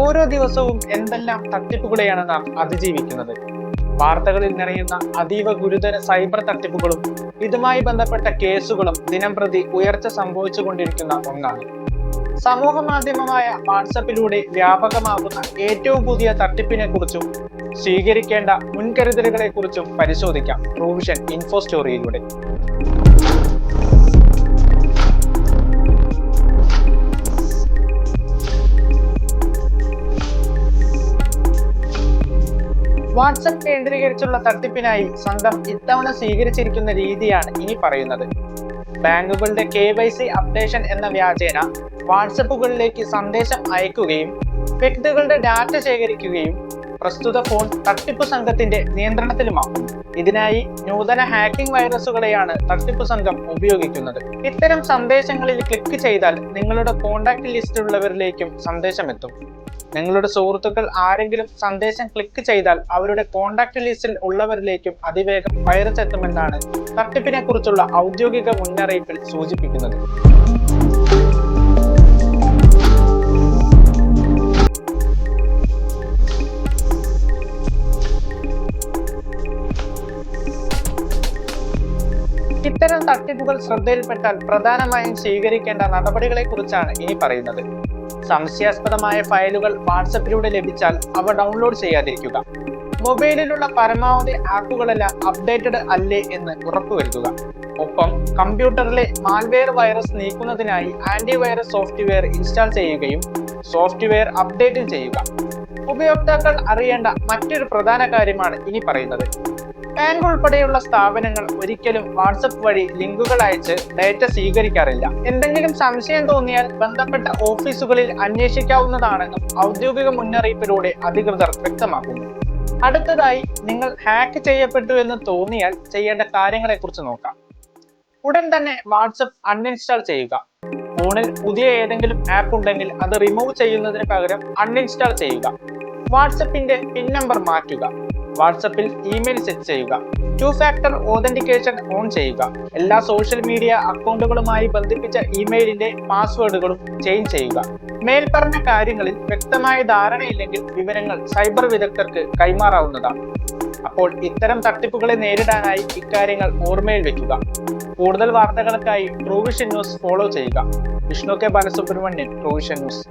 ഓരോ ദിവസവും എന്തെല്ലാം തട്ടിപ്പുകളെയാണ് നാം അതിജീവിക്കുന്നത്. വാർത്തകളിൽ നിറയുന്ന അതീവ ഗുരുതര സൈബർ തട്ടിപ്പുകളും ഇതുമായി ബന്ധപ്പെട്ട കേസുകളും ദിനം പ്രതി ഉയർച്ച സംഭവിച്ചുകൊണ്ടിരിക്കുന്ന ഒന്നാണ്. സമൂഹ മാധ്യമമായ വാട്സപ്പിലൂടെ വ്യാപകമാകുന്ന ഏറ്റവും പുതിയ തട്ടിപ്പിനെ കുറിച്ചും സ്വീകരിക്കേണ്ട മുൻകരുതലുകളെ കുറിച്ചും പരിശോധിക്കാം പ്രൊവിഷൻ ഇൻഫോ സ്റ്റോറിയിലൂടെ. വാട്സപ്പ് കേന്ദ്രീകരിച്ചുള്ള തട്ടിപ്പിനായി സംഘം ഇത്തവണ സ്വീകരിച്ചിരിക്കുന്ന രീതിയാണ് ഇനി പറയുന്നത്. ബാങ്കുകളുടെ കെ വൈ സി അപ്ഡേഷൻ എന്ന വ്യാജേന വാട്സപ്പുകളിലേക്ക് സന്ദേശം അയക്കുകയും വ്യക്തികളുടെ ഡാറ്റ ശേഖരിക്കുകയും പ്രസ്തുത ഫോൺ തട്ടിപ്പ് സംഘത്തിന്റെ നിയന്ത്രണത്തിലുമാക്കും ഇതിനായി നൂതന ഹാക്കിംഗ് വൈറസുകളെയാണ് തട്ടിപ്പ് സംഘം ഉപയോഗിക്കുന്നത്. ഇത്തരം സന്ദേശങ്ങളിൽ ക്ലിക്ക് ചെയ്താൽ നിങ്ങളുടെ കോണ്ടാക്ട് ലിസ്റ്റിലുള്ളവരിലേക്കും സന്ദേശം എത്തും നിങ്ങളുടെ സുഹൃത്തുക്കൾ ആരെങ്കിലും സന്ദേശം ക്ലിക്ക് ചെയ്താൽ അവരുടെ കോണ്ടാക്ട് ലിസ്റ്റിൽ ഉള്ളവരിലേക്കും അതിവേഗം വൈറസ് എത്തുമെന്നാണ് തട്ടിപ്പിനെ കുറിച്ചുള്ള ഔദ്യോഗിക മുന്നറിയിപ്പിൽ സൂചിപ്പിക്കുന്നത്. ഇത്തരം തട്ടിപ്പുകൾ ശ്രദ്ധയിൽപ്പെട്ടാൽ പ്രധാനമായും സ്വീകരിക്കേണ്ട നടപടികളെ കുറിച്ചാണ് ഇനി പറയുന്നത്. സംശയാസ്പദമായ ഫയലുകൾ വാട്സപ്പിലൂടെ ലഭിച്ചാൽ അവ ഡൗൺലോഡ് ചെയ്യാതിരിക്കുക. മൊബൈലിലുള്ള പരമാവധി ആപ്പുകളെല്ലാം അപ്ഡേറ്റഡ് അല്ലേ എന്ന് ഉറപ്പുവരുത്തുക. ഒപ്പം കമ്പ്യൂട്ടറിലെ മാൽവെയർ വൈറസ് നീക്കുന്നതിനായി ആന്റിവൈറസ് സോഫ്റ്റ്വെയർ ഇൻസ്റ്റാൾ ചെയ്യുകയും സോഫ്റ്റ്വെയർ അപ്ഡേറ്റും ചെയ്യുക. ഉപയോക്താക്കൾ അറിയേണ്ട മറ്റൊരു പ്രധാന കാര്യമാണ് ഇനി പറയുന്നത്. ബാങ്ക് ഉൾപ്പെടെയുള്ള സ്ഥാപനങ്ങൾ ഒരിക്കലും വാട്സപ്പ് വഴി ലിങ്കുകൾ അയച്ച് ഡേറ്റ സ്വീകരിക്കാറില്ല. എന്തെങ്കിലും സംശയം തോന്നിയാൽ ബന്ധപ്പെട്ട ഓഫീസുകളിൽ അന്വേഷിക്കാവുന്നതാണെന്നും ഔദ്യോഗിക മുന്നറിയിപ്പിലൂടെ അധികൃതർ വ്യക്തമാക്കുന്നു. അടുത്തതായി നിങ്ങൾ ഹാക്ക് ചെയ്യപ്പെട്ടു എന്ന് തോന്നിയാൽ ചെയ്യേണ്ട കാര്യങ്ങളെ കുറിച്ച് നോക്കാം. ഉടൻ തന്നെ വാട്സപ്പ് അൺഇൻസ്റ്റാൾ ചെയ്യുക. ഫോണിൽ പുതിയ ഏതെങ്കിലും ആപ്പ് ഉണ്ടെങ്കിൽ അത് റിമൂവ് ചെയ്യുന്നതിന് പകരം അൺഇൻസ്റ്റാൾ ചെയ്യുക. വാട്സപ്പിന്റെ പിൻ നമ്പർ മാറ്റുക. വാട്സപ്പിൽ ഇമെയിൽ സെറ്റ് ചെയ്യുക. ടു ഫാക്ടർ ഓതന്റിക്കേഷൻ ഓൺ ചെയ്യുക. എല്ലാ സോഷ്യൽ മീഡിയ അക്കൗണ്ടുകളുമായി ബന്ധിപ്പിച്ച ഇമെയിലിന്റെ പാസ്വേഡുകളും ചേഞ്ച് ചെയ്യുക. മേൽപ്പറഞ്ഞ കാര്യങ്ങളിൽ വ്യക്തമായ ധാരണയില്ലെങ്കിൽ വിവരങ്ങൾ സൈബർ വിദഗ്ധർക്ക് കൈമാറാവുന്നതാണ്. അപ്പോൾ ഇത്തരം തട്ടിപ്പുകളെ നേരിടാനായി ഇക്കാര്യങ്ങൾ ഓർമ്മയിൽ വെക്കുക. കൂടുതൽ വാർത്തകൾക്കായി പ്രൊവിഷൻ ന്യൂസ് ഫോളോ ചെയ്യുക. Vishnu K Balasubramanian provision news.